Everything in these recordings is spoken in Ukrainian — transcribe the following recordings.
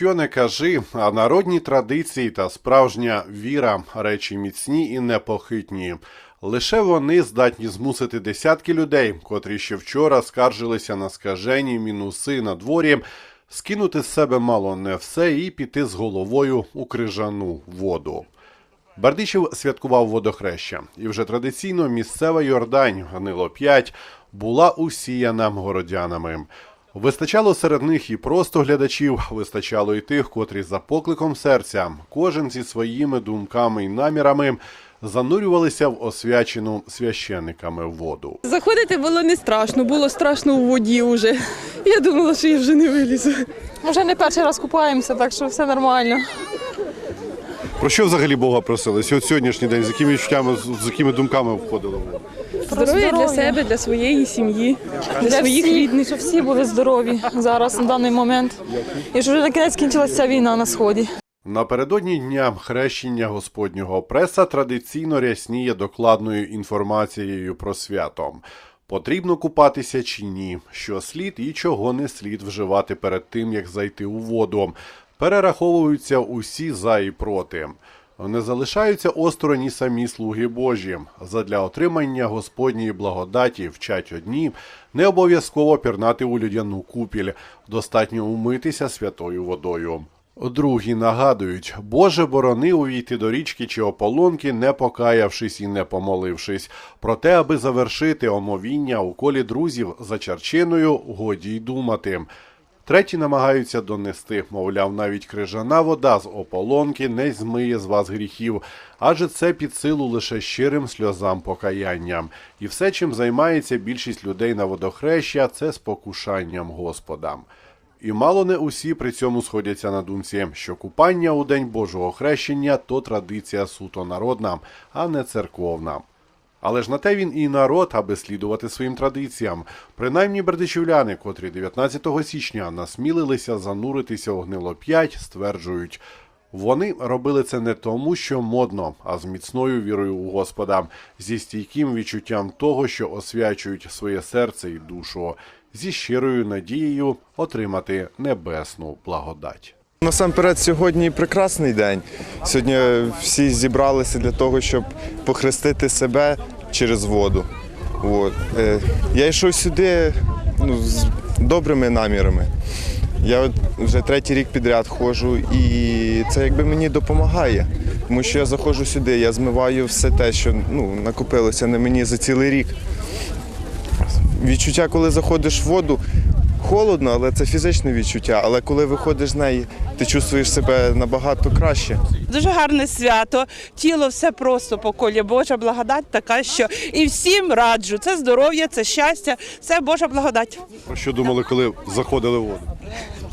що не кажи, а народні традиції та справжня віра речі міцні і непохитні. Лише вони здатні змусити десятки людей, котрі ще вчора скаржилися на скажені мінуси на дворі, скинути з себе мало не все і піти з головою у крижану воду. Бердичів святкував водохреща, і вже традиційно місцева Йордань Гнило 5 була усіяна городянами. Вистачало серед них і просто глядачів, вистачало і тих, котрі за покликом серця, кожен зі своїми думками і намірами занурювалися в освячену священниками воду. Заходити було не страшно, було страшно у воді вже. Я думала, що я вже не вилізу. Вже не перший раз купаємося, так що все нормально. Про що взагалі Бога просилися? От сьогоднішній день, з якими відчуттями, з якими думками входили в воду? Здоров'я для себе, для своєї сім'ї, для, своїх всіх, рідних. щоб всі були здорові зараз на даний момент. І щоб вже на кінець кінчилася ця війна на сході. Напередодні дня хрещення Господнього преса традиційно рясніє докладною інформацією про свято. Потрібно купатися чи ні, що слід і чого не слід вживати перед тим, як зайти у воду. Перераховуються усі за і проти. Не залишаються осторонь і самі слуги Божі. Задля отримання Господньої благодаті вчать одні, не обов'язково пірнати у людяну купіль, достатньо умитися святою водою. Другі нагадують, Боже борони увійти до річки чи ополонки, не покаявшись і не помолившись. Проте, аби завершити омовіння у колі друзів за чарчиною, годі й думати. Треті намагаються донести, мовляв, навіть крижана вода з ополонки не змиє з вас гріхів, адже це під силу лише щирим сльозам покаянням. І все, чим займається більшість людей на водохреща, це спокушанням Господа. І мало не усі при цьому сходяться на думці, що купання у день Божого хрещення то традиція суто народна, а не церковна. Але ж на те він і народ, аби слідувати своїм традиціям. Принаймні бердичівляни, котрі 19 січня насмілилися зануритися у гнило 5, стверджують, вони робили це не тому, що модно, а з міцною вірою у Господа, зі стійким відчуттям того, що освячують своє серце і душу, зі щирою надією отримати небесну благодать. Насамперед, сьогодні прекрасний день. Сьогодні всі зібралися для того, щоб похрестити себе через воду. От. Е, Я йшов сюди ну, з добрими намірами. Я вже третій рік підряд ходжу, і це якби мені допомагає. Тому що я заходжу сюди, я змиваю все те, що ну, накопилося на мені за цілий рік. Відчуття, коли заходиш в воду, холодно, але це фізичне відчуття. Але коли виходиш з неї, ти чувствуєш себе набагато краще. Дуже гарне свято, тіло все просто по колі. Божа благодать така, що і всім раджу. Це здоров'я, це щастя, це Божа благодать. Про що думали, коли заходили в воду?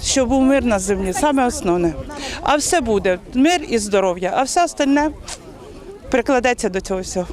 Щоб був мир на землі, саме основне. А все буде мир і здоров'я, а все остальне прикладеться до цього всього.